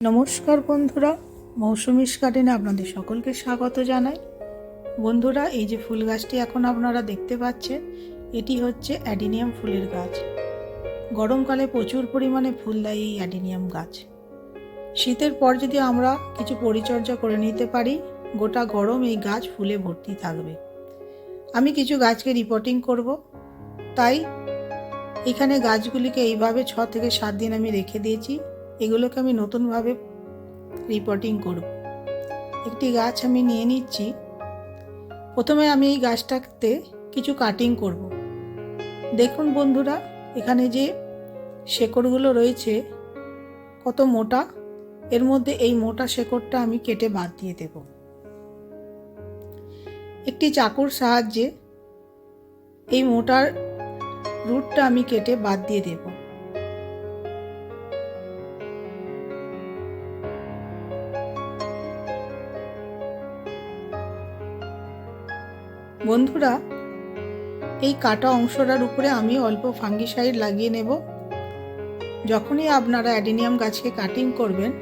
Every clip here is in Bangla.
নমস্কার বন্ধুরা মৌসুমিস গার্ডেনে আপনাদের সকলকে স্বাগত জানাই। বন্ধুরা, এই যে ফুল গাছটি এখন আপনারা দেখতে পাচ্ছেন, এটি হচ্ছে অ্যাডিনিয়াম ফুলের গাছ। গরমকালে প্রচুর পরিমাণে ফুল দেয় এই অ্যাডিনিয়াম গাছ। শীতের পর যদি আমরা কিছু পরিচর্যা করে নিতে পারি, গোটা গরম এই গাছ ফুলে ভর্তি থাকবে। আমি কিছু গাছকে রিপোর্টিং করব। তাই এখানে গাছগুলিকে এইভাবে ছ থেকে সাত দিন আমি রেখে দিয়েছি। এগুলোকে আমি নতুনভাবে রিপোর্টিং করব। একটি গাছ আমি নিয়ে নিচ্ছি। প্রথমে আমি এই গাছটাতে কিছু কাটিং করব। দেখুন বন্ধুরা, এখানে যে শেকড়গুলো রয়েছে, কত মোটা, এর মধ্যে এই মোটা শেকড়টা আমি কেটে বাদ দিয়ে দেব। একটি চাকুর সাহায্যে এই মোটার রুটটা আমি কেটে বাদ দিয়ে দেবো। বন্ধুরা, এই কাটা অংশটার উপরে আমি অল্প ফাঙ্গিসাইড লাগিয়ে নেব। যখনই আপনারা অ্যাডিনিয়াম গাছকে কাটিং করবেন,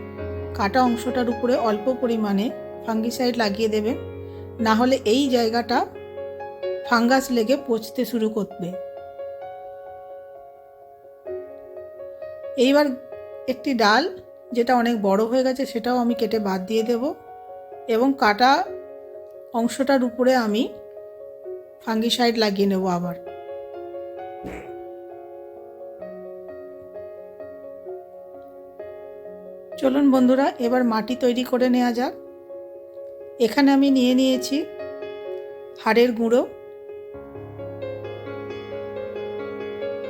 কাটা অংশটার উপরে অল্প পরিমাণে ফাঙ্গিসাইড লাগিয়ে দেবেন। না হলে এই জায়গাটা ফাঙ্গাস লেগে পচতে শুরু করবে। এইবার একটি ডাল, যেটা অনেক বড় হয়ে গেছে, সেটাও আমি কেটে বাদ দিয়ে দেব। এবং কাটা অংশটার উপরে আমি ফাঙ্গিসাইড লাগিয়ে নেব আবার। চলুন বন্ধুরা, এবার মাটি তৈরি করে নেওয়া যাক। এখানে আমি নিয়ে নিয়েছি হাড়ের গুঁড়ো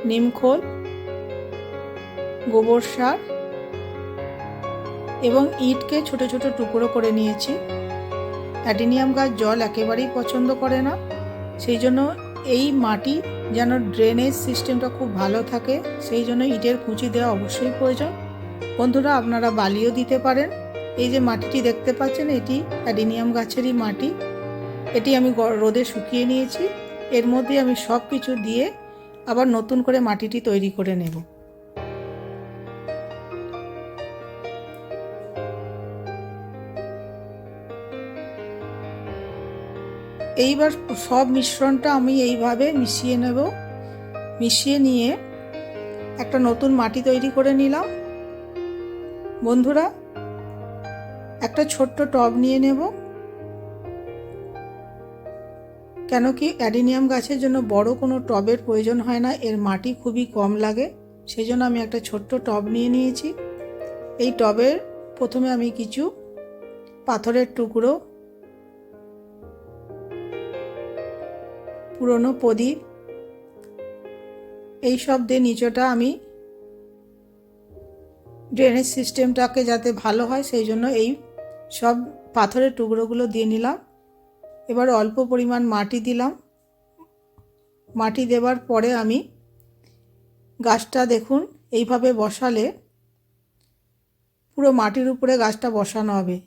নিমখোল গোবর সার এবং ইটকে ছোট ছোট টুকরো করে নিয়েছি। অ্যাডিনিয়াম গাছ জল একেবারেই পছন্দ করে না। সেই জন্য এই মাটি যেন ড্রেনেজ সিস্টেমটা খুব ভালো থাকে, সেই জন্য ইটের কুচি দেওয়া অবশ্যই প্রয়োজন। বন্ধুরা, আপনারা বালিও দিতে পারেন। এই যে মাটিটি দেখতে পাচ্ছেন, এটি অ্যাডিনিয়াম গাছেরই মাটি। এটি আমি রোদে শুকিয়ে নিয়েছি। এর মধ্যে আমি সব কিছু দিয়ে আবার নতুন করে মাটিটি তৈরি করে নেব। এইবার সব মিশ্রণটা আমি এইভাবে মিশিয়ে নেব। মিশিয়ে নিয়ে একটা নতুন মাটি তৈরি করে নিলাম। বন্ধুরা, একটা ছোট্ট টব নিয়ে নেব। কেন কি অ্যাডিনিয়াম গাছের জন্য বড় কোনো টবের প্রয়োজন হয় না, এর মাটি খুবই কম লাগে সেই জন্য আমি একটা ছোট্ট টব নিয়ে নিয়েছি। এই টবের প্রথমে আমি কিছু পাথরের টুকরো পুরনো প্রদীপ। এই সব দিয়ে নিচটা আমি ড্রেনেজ সিস্টেমটাকে যাতে ভালো হয়, সেই জন্য এই সব পাথরের টুকরোগুলো দিয়ে নিলাম। এবার অল্প পরিমাণ মাটি দিলাম। মাটি দেওয়ার পরে আমি গাছটা দেখুন, এইভাবে বসালে পুরো মাটির উপরে গাছটা বসানো হবে।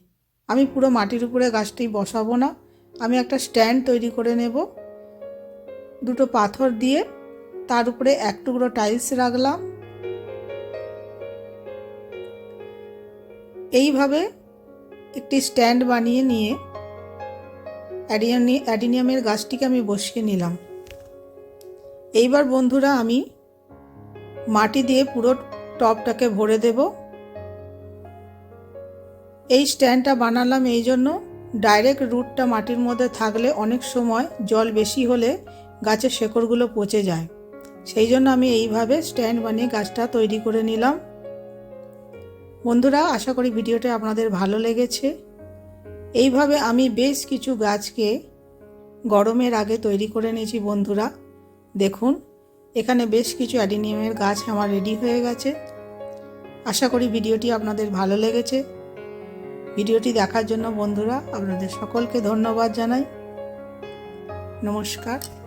আমি পুরো মাটির উপরে গাছটি বসাবো না, আমি একটা স্ট্যান্ড তৈরি করে নেব। দুটো পাথর দিয়ে তার উপরে এক টুকরো টাইলস রাখলাম। এইভাবে একটি স্ট্যান্ড বানিয়ে নিয়ে অ্যাডিয়ানি অ্যাডিনিয়ামের গাছটিকে আমি বসিয়ে নিলাম। এইবার বন্ধুরা আমি মাটি দিয়ে পুরো টপটাকে ভরে দেব। এই স্ট্যান্ডটা বানালাম এই জন্য ডাইরেক্ট রুটটা মাটির মধ্যে থাকলে অনেক সময় জল বেশি হলে গাছের শেকড়গুলো পচে যায়। সেই জন্য আমি এইভাবে স্ট্যান্ড বানিয়ে গাছটা তৈরি করে নিলাম। বন্ধুরা, আশা করি ভিডিওটা আপনাদের ভালো লেগেছে। এইভাবে আমি বেশ কিছু গাছকে গরমের আগে তৈরি করে নিয়েছি বন্ধুরা। দেখুন, এখানে বেশ কিছু অ্যাডিনিয়ামের গাছ আমার রেডি হয়ে গেছে। আশা করি ভিডিওটি আপনাদের ভালো লেগেছে। ভিডিওটি দেখার জন্য বন্ধুরা, আপনাদের সকলকে ধন্যবাদ জানাই। নমস্কার।